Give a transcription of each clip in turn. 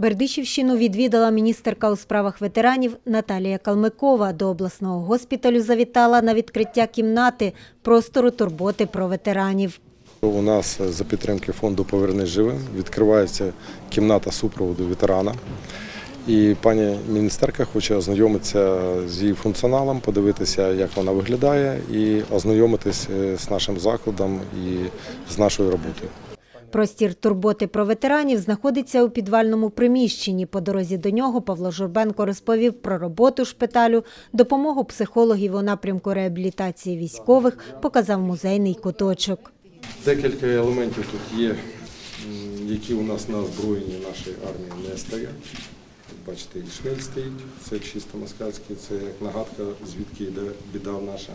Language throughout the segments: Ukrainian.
Бердичівщину відвідала міністерка у справах ветеранів Наталія Калмикова. До обласного госпіталю завітала на відкриття кімнати простору турботи про ветеранів. У нас за підтримки фонду Повернись живим відкривається кімната супроводу ветерана. І пані міністерка хоче ознайомитися з її функціоналом, подивитися, як вона виглядає, і ознайомитись е, з нашим закладом і з нашою роботою. Простір турботи про ветеранів знаходиться у підвальному приміщенні. По дорозі до нього Павло Журбенко розповів про роботу шпиталю, допомогу психологів у напрямку реабілітації військових, показав музейний куточок. Декілька елементів тут є, які у нас на озброєнні нашої армії не стоять. Бачите, і шмель стоїть, це чисто москальський, це як нагадка, звідки йде біда наша.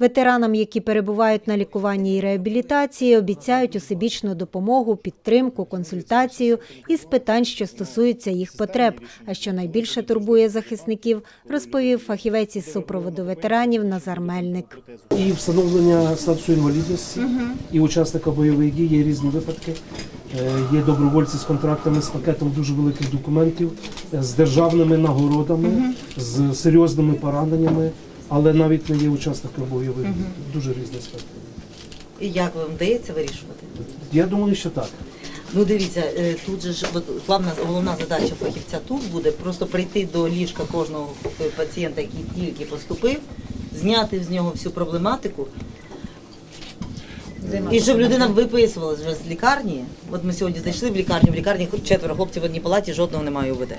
Ветеранам, які перебувають на лікуванні і реабілітації, обіцяють усебічну допомогу, підтримку, консультацію із питань, що стосуються їх потреб. А що найбільше турбує захисників, розповів фахівець із супроводу ветеранів Назар Мельник. І встановлення статусу інвалідності, і учасника бойових дій є різні випадки. Е, Є добровольці з контрактами з пакетом дуже великих документів, е, з державними нагородами, з серйозними пораненнями, але навіть не є учасниками бойових дій. Дуже різний спектр. І як вам вдається вирішувати? Я думаю, що так. Ну дивіться, е, тут же ж от главна головна задача фахівця тут буде просто прийти до ліжка кожного е, пацієнта, який тільки поступив, зняти з нього всю проблематику. І щоб людина виписувалась вже з лікарні. От ми сьогодні зайшли в лікарню, в лікарні четверо хлопців в одній палаті, жодного немає УВД.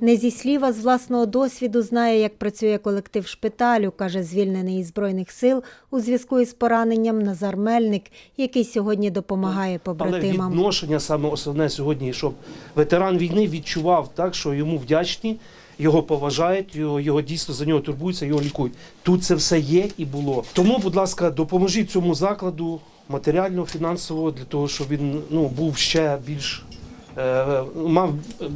Не зі слів, а з власного досвіду знає, як працює колектив шпиталю, каже звільнений із збройних сил у зв'язку із пораненням Назар Мельник, який сьогодні допомагає Але побратимам. відношення саме основне сьогодні, щоб ветеран війни відчував так, що йому вдячні, його поважають, його, його дійсно за нього турбуються, його лікують. Тут це все є і було. Тому, будь ласка, допоможіть цьому закладу матеріально, фінансово, для того, щоб він ну, був ще більш мав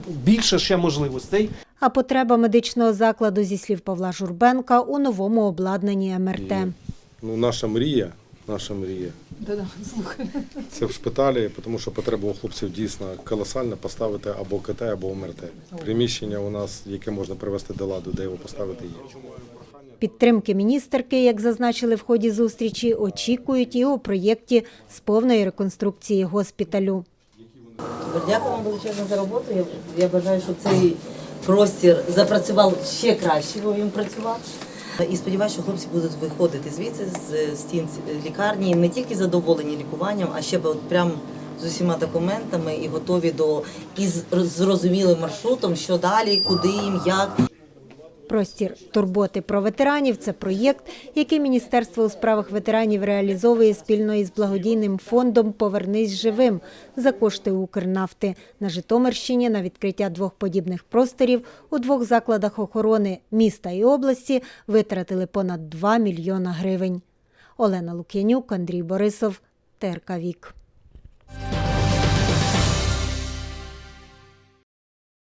більше ще можливостей. А потреба медичного закладу, зі слів Павла Журбенка, у новому обладнанні МРТ. І, ну, наша мрія, наша мрія. Це в шпиталі, тому що потреба у хлопців дійсно колосальна поставити або КТ, або МРТ. Приміщення у нас, яке можна привести до ладу, де його поставити є. Підтримки міністерки, як зазначили в ході зустрічі, очікують і у проєкті з повної реконструкції госпіталю. Дякую вам величезно за роботу. Я, я бажаю, щоб цей простір запрацював ще краще, бо він працював. І сподіваюся, що хлопці будуть виходити звідси з стін лікарні не тільки задоволені лікуванням, а ще б от прям з усіма документами і готові до і з зрозумілим маршрутом, що далі, куди їм, як. Простір турботи про ветеранів це проєкт, який Міністерство у справах ветеранів реалізовує спільно із благодійним фондом Повернись живим за кошти Укрнафти на Житомирщині на відкриття двох подібних просторів у двох закладах охорони міста і області витратили понад 2 мільйона гривень. Олена Лук'янюк, Андрій Борисов, ТРК Вік.